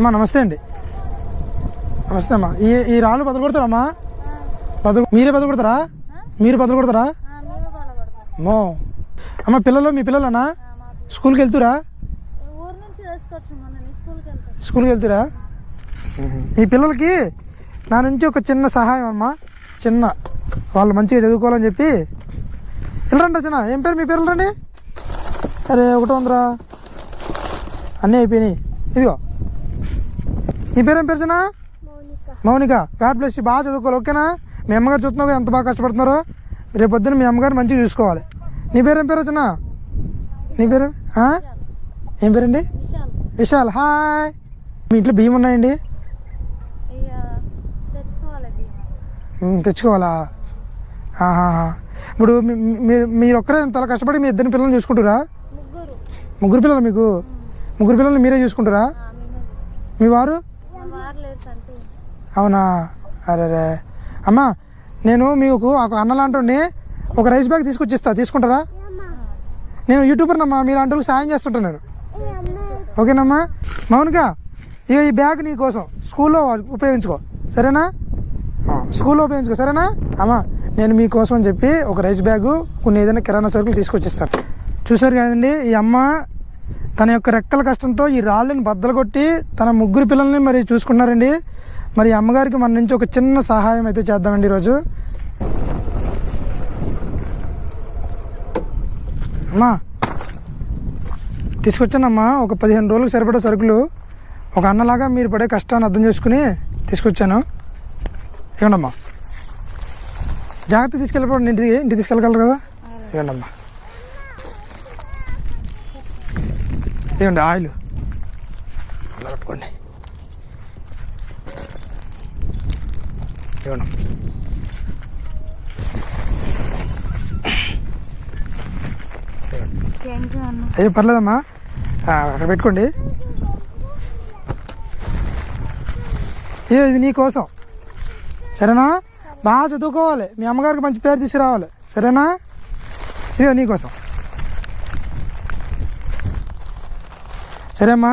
అమ్మా నమస్తే అండి. నమస్తే అమ్మా. ఈ ఈ రాళ్ళు బదులు కొడతారమ్మా బదులు మీరే బదులు కొడతారా? మీరు బదులు కొడతారా? మో అమ్మ పిల్లలు మీ పిల్లలనా? స్కూల్కి వెళ్తురా? స్కూల్కి వెళ్తురా? మీ పిల్లలకి నా నుంచి ఒక చిన్న సహాయం అమ్మా. చిన్న. వాళ్ళు మంచిగా చదువుకోవాలని చెప్పి. వెళ్ళరండి రచన. ఏం పేరు మీ పేరు? రండి అరే ఒకటి వందరా? అన్నీ అయిపోయినాయి. ఇదిగో. నీ పేరేం పేరు చిన్న? మౌనిక. గాడ్ బ్లెస్ యూ బాగా చదువుకోవాలి ఓకేనా? మీ అమ్మగారు చూస్తున్నావు కదా ఎంత బాగా కష్టపడుతున్నారో? రేపు పొద్దున్న మీ అమ్మగారు మంచిగా చూసుకోవాలి. నీ పేరేం పేరు వచ్చిన నీ పేరు? ఏం పేరండి? విశాల్. విశాల్. హాయ్. మీ ఇంట్లో బియ్యం ఉన్నాయండి? తెచ్చుకోవాలి. ఇప్పుడు మీరు మీరు ఒక్కరే ఇంత కష్టపడి మీ ఇద్దరిని పిల్లల్ని చూసుకుంటారా? ముగ్గురు. పిల్లలు మీకు? ముగ్గురు పిల్లల్ని మీరే చూసుకుంటారా? మీ వారు? అవునా? అరే అమ్మా నేను మీకు ఒక అన్నలాంటి ఒక రైస్ బ్యాగ్ తీసుకొచ్చిస్తా. తీసుకుంటారా? నేను యూట్యూబర్నమ్మా మీ లాంటి సాయం చేస్తుంటున్నారు నేను ఓకేనమ్మా? మౌనిక ఇక ఈ బ్యాగ్ నీ కోసం స్కూల్లో ఉపయోగించుకో. సరేనా? స్కూల్లో ఉపయోగించుకో. సరేనా? అమ్మా నేను మీకోసం అని చెప్పి ఒక రైస్ బ్యాగు కొన్ని ఏదైనా కిరాణా సరుకులు తీసుకొచ్చిస్తాను చూసారు కదండి ఈ అమ్మ తన యొక్క రెక్కల కష్టంతో ఈ రాళ్ళని బద్దలు కొట్టి తన ముగ్గురు పిల్లల్ని మరి చూసుకున్నారండి. మరి అమ్మగారికి మన నుంచి ఒక చిన్న సహాయం అయితే చేద్దామండి ఈరోజు. అమ్మా తీసుకొచ్చానమ్మా. ఒక పదిహేను రోజులకు సరిపడే సరుకులు. ఒక అన్నలాగా మీరు పడే కష్టాన్ని అర్థం చేసుకుని తీసుకొచ్చాను. ఇవ్వండమ్మా. జాగ్రత్త తీసుకెళ్ళిపోండి. ఇంటికి ఇంటికి తీసుకెళ్ళగలరు కదా? ఇవ్వండమ్మా. ఇవ్వండి ఆయిల్. అలా అయ్యో పర్లేదమ్మా. అక్కడ పెట్టుకోండి. ఏ ఇది నీ కోసం. సరేనా? బాగా చదువుకోవాలి. మీ అమ్మగారికి మంచి పేరు తీసుకురావాలి. సరేనా? ఇదిగో నీకోసం సరే అమ్మా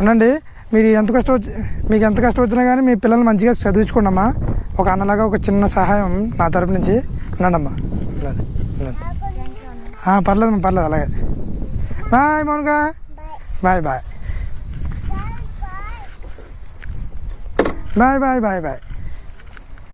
ఉండండి మీరు ఎంత కష్టం వచ్చి మీకు ఎంత కష్టం వచ్చినా కానీ మీ పిల్లల్ని మంచిగా చదివించుకోండి అమ్మా ఒక అన్నలాగా ఒక చిన్న సహాయం నా తరపు నుంచి ఉండండి అమ్మా ఉండండి ఉండండి. థ్యాంక్ యూ అన్న ఆ, పర్లేదమ్మా పర్లేదు అలాగే. Bye Mounika. Bye. Bye bye bye bye bye.